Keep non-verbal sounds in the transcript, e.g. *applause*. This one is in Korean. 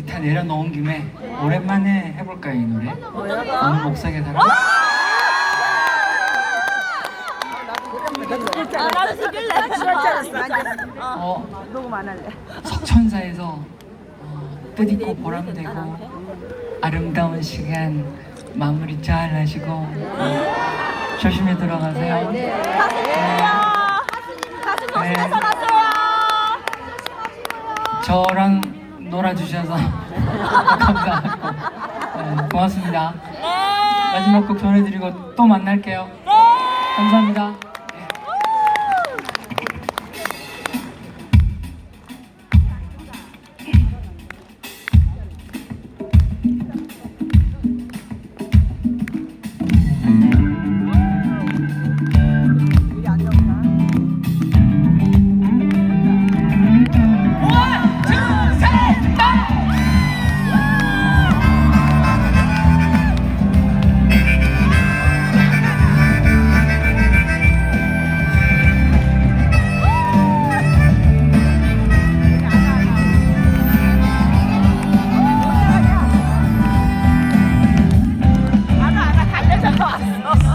기타 내려놓은 김에 오랜만에 해볼까요 이 노래? 오늘 목소리가 달라. 아, 나도 죽일래. 어, 녹음 안 할래. 석천사에서 어, 뜻있고 보람되고 아름다운 시간 마무리 잘 하시고 어, 조심히 들어가세요. 가슴 네. 조심해서 가세요. 저랑 놀아주셔서 *laughs* 감사하고 네, 고맙습니다. 네. 마지막 곡 전해드리고 또 만날게요. 감사합니다. ます。